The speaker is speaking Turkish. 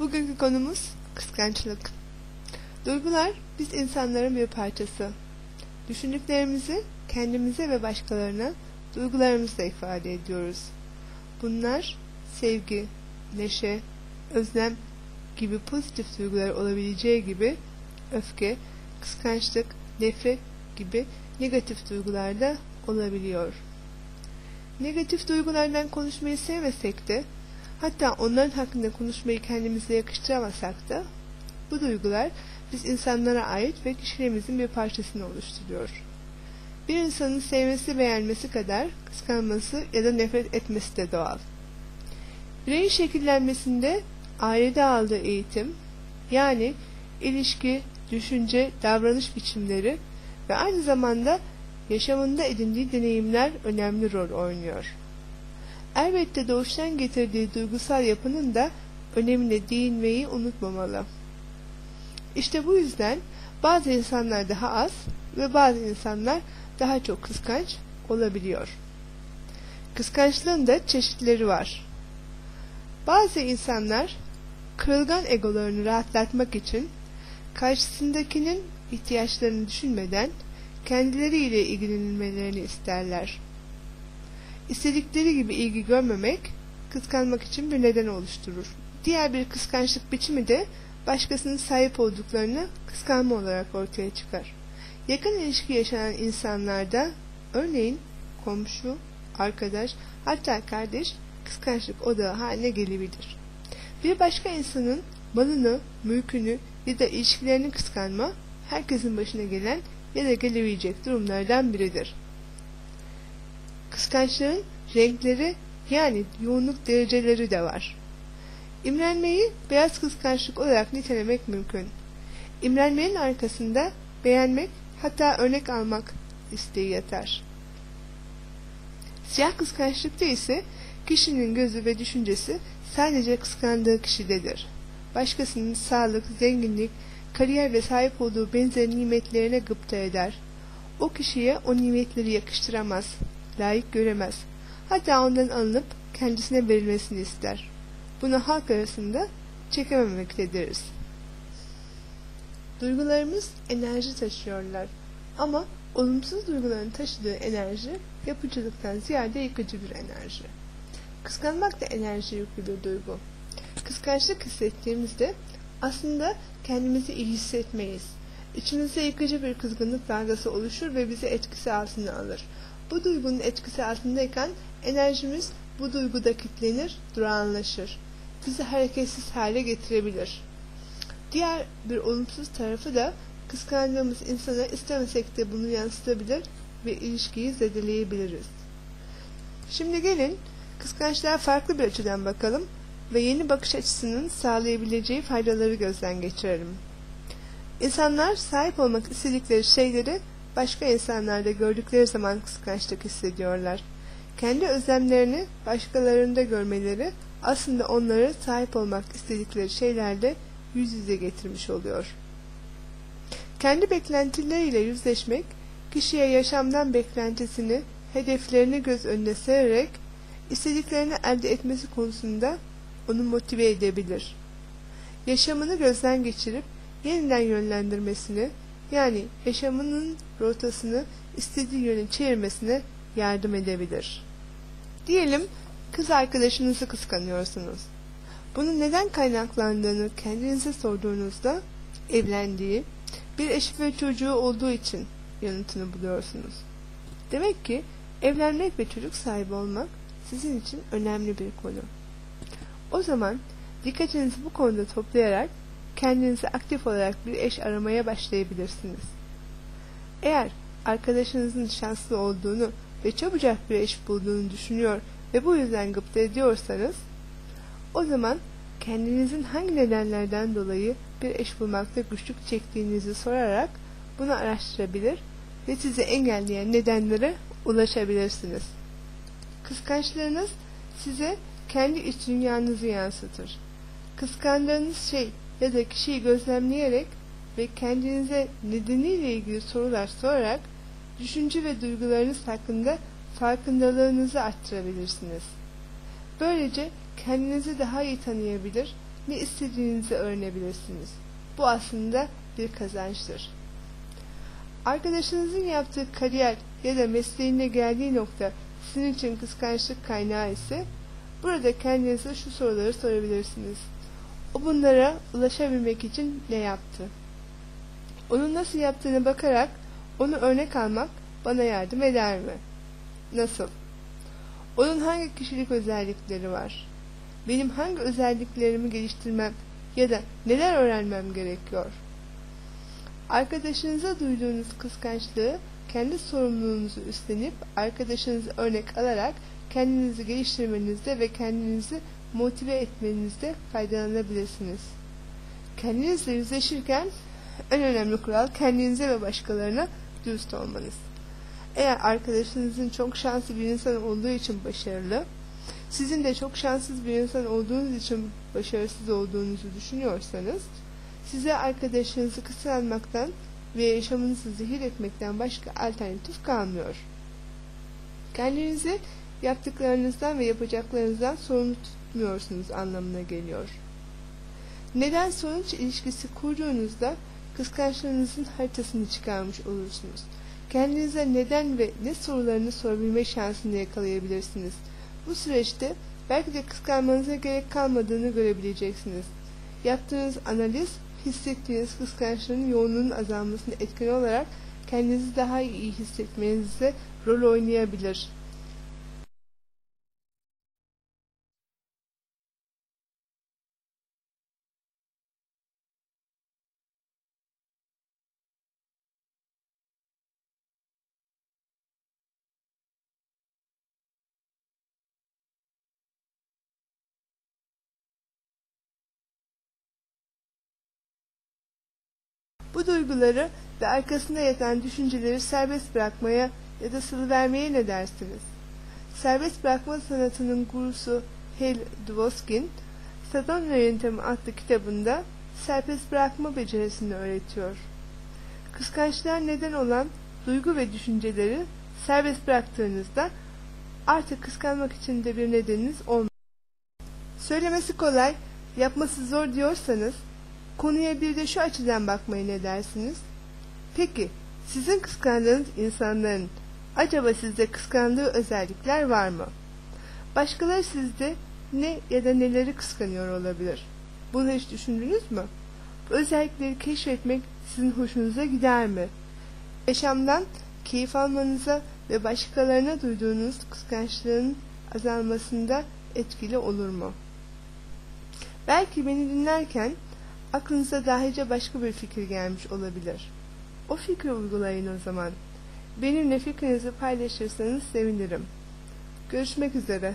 Bugünkü konumuz kıskançlık. Duygular biz insanların bir parçası. Düşündüklerimizi kendimize ve başkalarına duygularımızla ifade ediyoruz. Bunlar sevgi, neşe, özlem gibi pozitif duygular olabileceği gibi öfke, kıskançlık, nefret gibi negatif duygular da olabiliyor. Negatif duygulardan konuşmayı sevmesek de hatta onların hakkında konuşmayı kendimize yakıştıramasak da bu duygular biz insanlara ait ve kişiliğimizin bir parçasını oluşturuyor. Bir insanın sevmesi beğenmesi kadar kıskanması ya da nefret etmesi de doğal. Bireyin şekillenmesinde ailede aldığı eğitim, yani ilişki, düşünce, davranış biçimleri ve aynı zamanda yaşamında edindiği deneyimler önemli rol oynuyor. Elbette doğuştan getirdiği duygusal yapının da önemine değinmeyi unutmamalı. İşte bu yüzden bazı insanlar daha az ve bazı insanlar daha çok kıskanç olabiliyor. Kıskançlığın da çeşitleri var. Bazı insanlar kırılgan egolarını rahatlatmak için karşısındakinin ihtiyaçlarını düşünmeden kendileriyle ilgilenilmelerini isterler. İstedikleri gibi ilgi görmemek kıskanmak için bir neden oluşturur. Diğer bir kıskançlık biçimi de başkasının sahip olduklarını kıskanma olarak ortaya çıkar. Yakın ilişki yaşanan insanlarda örneğin komşu, arkadaş hatta kardeş kıskançlık odağı haline gelebilir. Bir başka insanın malını, mülkünü ya da ilişkilerini kıskanma herkesin başına gelen ya da gelebilecek durumlardan biridir. Kıskançlığın renkleri yani yoğunluk dereceleri de var. İmrenmeyi beyaz kıskançlık olarak nitelemek mümkün. İmrenmenin arkasında beğenmek hatta örnek almak isteği yatar. Siyah kıskançlıkta ise kişinin gözü ve düşüncesi sadece kıskandığı kişidedir. Başkasının sağlık, zenginlik, kariyer ve sahip olduğu benzer nimetlerine gıpta eder. O kişiye o nimetleri yakıştıramaz, layık göremez. Hatta ondan alınıp kendisine verilmesini ister. Buna halk arasında çekememekte deriz. Duygularımız enerji taşıyorlar. Ama olumsuz duyguların taşıdığı enerji yapıcılıktan ziyade yıkıcı bir enerji. Kıskanmak da enerji yüklü bir duygu. Kıskançlık hissettiğimizde aslında kendimizi iyi hissetmeyiz. İçimizde yıkıcı bir kızgınlık dalgası oluşur ve bizi etkisi altına alır. Bu duygunun etkisi altındayken enerjimiz bu duyguda kitlenir, durağanlaşır. Bizi hareketsiz hale getirebilir. Diğer bir olumsuz tarafı da kıskandığımız insana istemesek de bunu yansıtabilir ve ilişkiyi zedeleyebiliriz. Şimdi gelin kıskançlığa farklı bir açıdan bakalım ve yeni bakış açısının sağlayabileceği faydaları gözden geçirelim. İnsanlar sahip olmak istedikleri şeyleri başka insanlarda gördükleri zaman kıskançlık hissediyorlar. Kendi özlemlerini başkalarında görmeleri aslında onları sahip olmak istedikleri şeylerle yüz yüze getirmiş oluyor. Kendi beklentileriyle yüzleşmek, kişiye yaşamdan beklentisini, hedeflerini göz önüne sererek istediklerini elde etmesi konusunda onu motive edebilir. Yaşamını gözden geçirip yeniden yönlendirmesini, yani yaşamının rotasını istediği yöne çevirmesine yardım edebilir. Diyelim kız arkadaşınızı kıskanıyorsunuz. Bunun neden kaynaklandığını kendinize sorduğunuzda evlendiği, bir eşi ve çocuğu olduğu için yanıtını buluyorsunuz. Demek ki evlenmek ve çocuk sahibi olmak sizin için önemli bir konu. O zaman dikkatinizi bu konuda toplayarak kendinize aktif olarak bir eş aramaya başlayabilirsiniz. Eğer arkadaşınızın şanslı olduğunu ve çabucak bir eş bulduğunu düşünüyor ve bu yüzden gıpta ediyorsanız o zaman kendinizin hangi nedenlerden dolayı bir eş bulmakta güçlük çektiğinizi sorarak bunu araştırabilir ve sizi engelleyen nedenlere ulaşabilirsiniz. Kıskançlığınız size kendi iç dünyanızı yansıtır. Kıskandığınız şey ya da kişiyi gözlemleyerek ve kendinize nedeniyle ilgili sorular sorarak düşünce ve duygularınız hakkında farkındalığınızı arttırabilirsiniz. Böylece kendinizi daha iyi tanıyabilir ne istediğinizi öğrenebilirsiniz. Bu aslında bir kazançtır. Arkadaşınızın yaptığı kariyer ya da mesleğine geldiği nokta sizin için kıskançlık kaynağı ise burada kendinize şu soruları sorabilirsiniz. O bunlara ulaşabilmek için ne yaptı? Onun nasıl yaptığına bakarak onu örnek almak bana yardım eder mi? Nasıl? Onun hangi kişilik özellikleri var? Benim hangi özelliklerimi geliştirmem ya da neler öğrenmem gerekiyor? Arkadaşınıza duyduğunuz kıskançlığı kendi sorumluluğunuzu üstlenip arkadaşınızı örnek alarak kendinizi geliştirmenizde ve kendinizi motive etmenizde faydalanabilirsiniz. Kendinizle yüzleşirken en önemli kural kendinize ve başkalarına dürüst olmanız. Eğer arkadaşınızın çok şanslı bir insan olduğu için başarılı, sizin de çok şanssız bir insan olduğunuz için başarısız olduğunuzu düşünüyorsanız, size arkadaşınızı kıskanmaktan ve yaşamınızı zehir etmekten başka alternatif kalmıyor. Kendinizi yaptıklarınızdan ve yapacaklarınızdan sorumlu tutmuyorsunuz anlamına geliyor. Neden sonuç ilişkisi kurduğunuzda kıskançlığınızın haritasını çıkarmış olursunuz. Kendinize neden ve ne sorularını sorabilme şansını yakalayabilirsiniz. Bu süreçte belki de kıskanmanıza gerek kalmadığını görebileceksiniz. Yaptığınız analiz, hissettiğiniz kıskançlığın yoğunluğunun azalmasına etkin olarak kendinizi daha iyi hissetmenize rol oynayabilir. Bu duyguları ve arkasında yatan düşünceleri serbest bırakmaya ya da salıvermeye ne dersiniz? Serbest bırakma sanatının gurusu Hal Dvoskin, Sadhana Yöntemi adlı kitabında serbest bırakma becerisini öğretiyor. Kıskançlığa neden olan duygu ve düşünceleri serbest bıraktığınızda artık kıskanmak için de bir nedeniniz olmaz. Söylemesi kolay, yapması zor diyorsanız Konuya bir de şu açıdan bakmayı ne dersiniz? Peki, sizin kıskandığınız insanların acaba sizde kıskandığı özellikler var mı? Başkaları sizde ne ya da neleri kıskanıyor olabilir? Bunu hiç düşündünüz mü? Bu özellikleri keşfetmek sizin hoşunuza gider mi? Yaşamdan keyif almanıza ve başkalarına duyduğunuz kıskançlığın azalmasında etkili olur mu? Belki beni dinlerken aklınıza dahice başka bir fikir gelmiş olabilir. O fikri uygulayın o zaman. Benimle fikrinizi paylaşırsanız sevinirim. Görüşmek üzere.